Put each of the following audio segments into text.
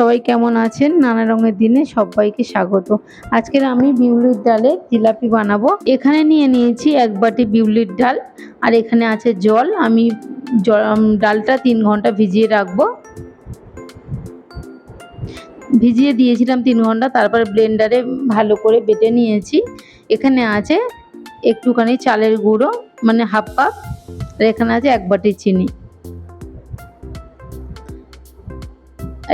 সবাই কেমন আছেন? নানা রঙের দিনে সবাইকে স্বাগত। আজকের আমি বিউলির ডালে জিলাপি বানাবো। এখানে নিয়ে নিয়েছি এক বাটি বিউলির ডাল, আর এখানে আছে জল, আমি, ডালটা তিন ঘণ্টা ভিজিয়ে রাখব। ভিজিয়ে দিয়েছিলাম তিন ঘণ্টা, তারপর ব্লেন্ডারে ভালো করে বেটে নিয়েছি। এখানে আছে একটুখানি চালের গুঁড়ো মানে হাফ কাপ, আর এখানে আছে এক বাটি চিনি।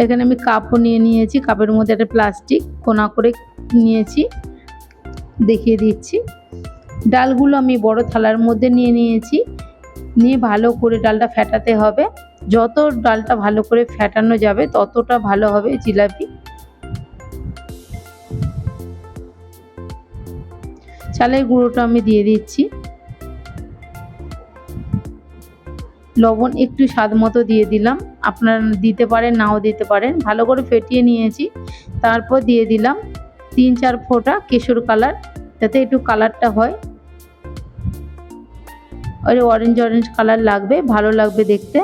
এখানে আমি কাপও নিয়ে নিয়েছি, কাপের মধ্যে একটা প্লাস্টিক কোনা করে নিয়েছি, দেখিয়ে দিচ্ছি। ডালগুলো আমি বড় থালার মধ্যে নিয়ে নিয়েছি, নিয়ে ভালো করে ডালটা ফেটাতে হবে। যত ডালটা ভালো করে ফেটানো যাবে, ততটা ভালো হবে জিলাপি। চালের গুঁড়োটা আমি দিয়ে দিচ্ছি। লবণ একটু স্বাদ মতো দিয়ে দিলাম। আপনারা দিতে পারেন, নাও দিতে পারেন। ভালো করে ফেটিয়ে নিয়েছি। তারপর দিয়ে দিলাম তিন চার ফোঁটা কেশর কালার, যাতে একটু কালারটা হয়। ওই অরেঞ্জ অরেঞ্জ কালার লাগবে, ভালো লাগবে দেখতে।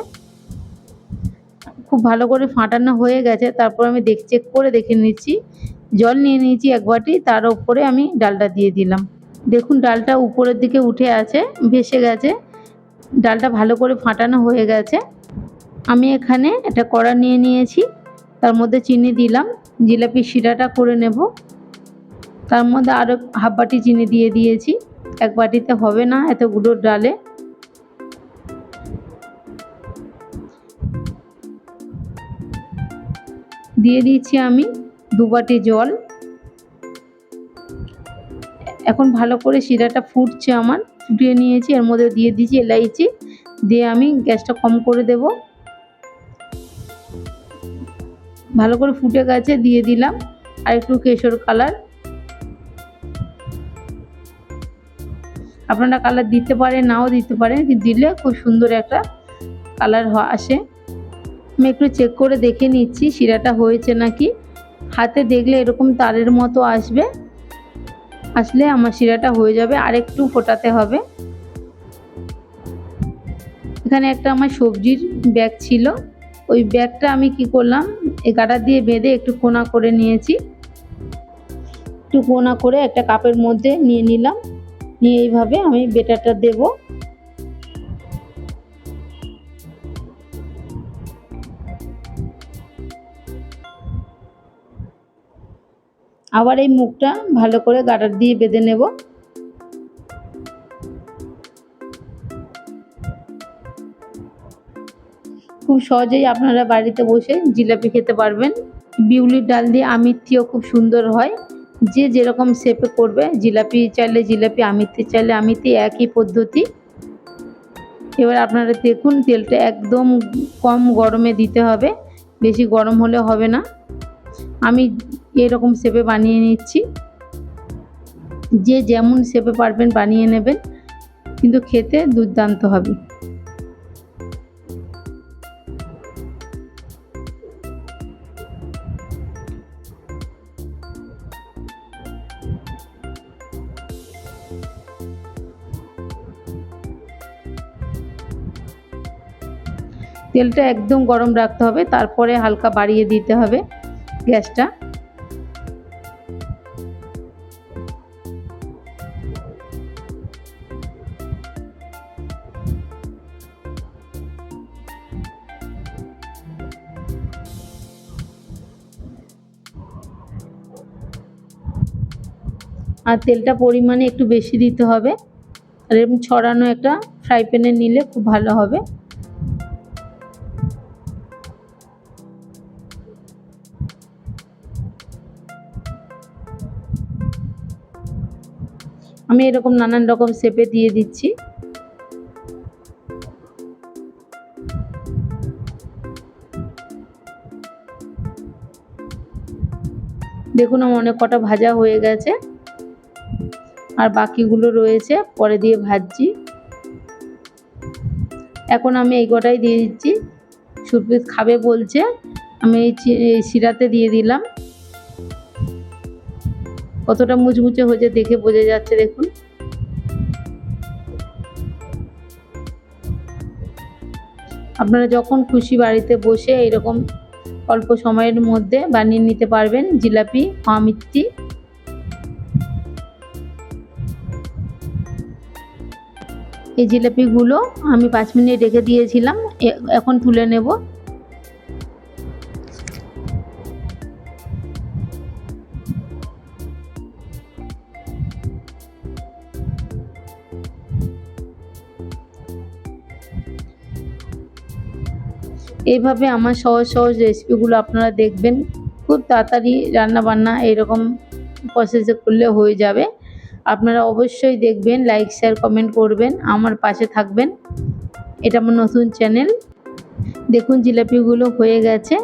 খুব ভালো করে ফাটানো হয়ে গেছে। তারপর আমি দেখ চেক করে দেখে নিচ্ছি। জল নিয়ে নিয়েছি এক বাটি, তার উপরে আমি ডালটা দিয়ে দিলাম। দেখুন, ডালটা উপরের দিকে উঠে আছে, ভেসে গেছে। ডালটা ভালো করে ফাটানো হয়ে গেছে। আমি এখানে একটা কড়া নিয়ে নিয়েছি। তার মধ্যে চিনি দিলাম। জিলাপি শিরাটা করে নেব। তার মধ্যে আরও হাফ বাটি চিনি দিয়ে দিয়েছি। এক বাটিতে হবে না এতগুলো ডালে। দিয়ে দিচ্ছি আমি দু বাটি জল। এখন ভালো করে শিরাটা ফুটছে আমার, ফুটিয়ে নিয়েছি, এর মধ্যে দিয়ে দিয়েছি এলাইচি, দিয়ে আমি গ্যাসটা কম করে দেব। ভালো করে ফুটে গেছে, দিয়ে দিলাম, আর একটু কেশর কালার। আপনারা কালার দিতে পারেন, নাও দিতে পারেন দিলে খুব সুন্দর একটা কালার আসে। আমি একটু চেক করে দেখে নিচ্ছি, শিরাটা হয়েছে নাকি। হাতে দেখলে এরকম তারের মতো আসবে। আসলে আমার শিরাটা হয়ে যাবে আর একটু ফোটাতে হবে। এখানে একটা আমার সবজির ব্যাগ ছিল। ওই ব্যাগটা আমি কি করলাম এই গাটা দিয়ে বেঁধে একটু কোনা করে নিয়েছি। একটু কোনা করে একটা কাপের মধ্যে নিয়ে নিলাম। নিয়ে এইভাবে আমি বেটারটা দেব। আবার এই মুখটা ভালো করে গাটার দিয়ে বেঁধে নেব। খুব সহজেই আপনারা বাড়িতে বসে জিলাপি খেতে পারবেন। বিউলির ডাল দিয়ে আমিত্তিও খুব সুন্দর হয়। যে যেরকম শেপে করবে, জিলাপি চাইলে জিলাপি, আমিত্তি চাইলে আমিত্তি, একই পদ্ধতি। এবার আপনারা দেখুন, তেলটা একদম কম গরমে দিতে হবে। বেশি গরম হলে হবে না। আমি এরকম শেপে বানিয়ে নিচ্ছি। যে যেমন শেপে পারবেন বানিয়ে নেবেন, কিন্তু খেতে দুর্দান্ত হবে। তেলটা একদম গরম রাখতে হবে, তারপরে হালকা বাড়িয়ে দিতে হবে গ্যাসটা। আর তেলটা পরিমাণে একটু বেশি দিতে হবে। আর এরকম ছড়ানো একটা ফ্রাই প্যানে নিলে খুব ভালো হবে। আমি এরকম নানান রকম শেপে দিয়ে দিচ্ছি। দেখুন আমার অনেক কটা ভাজা হয়ে গেছে। আর বাকিগুলো রয়েছে, পরে দিয়ে ভাজছি। এখন আমি এই কটাই দিয়ে দিচ্ছি। সুরপিস খাবে বলছে, আমি এই শিরাতে দিয়ে দিলাম। কতটা মুচমুচে হয়েছে দেখে বোঝা যাচ্ছে, দেখুন। আপনারা যখন খুশি বাড়িতে বসে এরকম অল্প সময়ের মধ্যে বানিয়ে নিতে পারবেন জিলাপি পাঁ এই জিলাপিগুলো আমি পাঁচ মিনিট রেখে দিয়েছিলাম এখন তুলে নেব। এইভাবে আমার সহজ সহজ রেসিপিগুলো আপনারা দেখবেন। খুব তাড়াতাড়ি রান্না বান্না এরকম প্রসেসে করলে হয়ে যাবে। আপনারা অবশ্যই দেখবেন লাইক শেয়ার কমেন্ট করবেন, আমার পাশে থাকবেন। এটা আমার নতুন চ্যানেল দেখুন, জিলাপিগুলো হয়ে গেছে।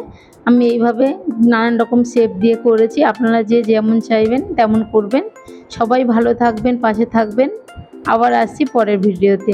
আমি এইভাবে নানান রকম শেপ দিয়ে করেছি। আপনারা যে যেমন চাইবেন, তেমন করবেন। সবাই ভালো থাকবেন, পাশে থাকবেন। আবার আসছি পরের ভিডিওতে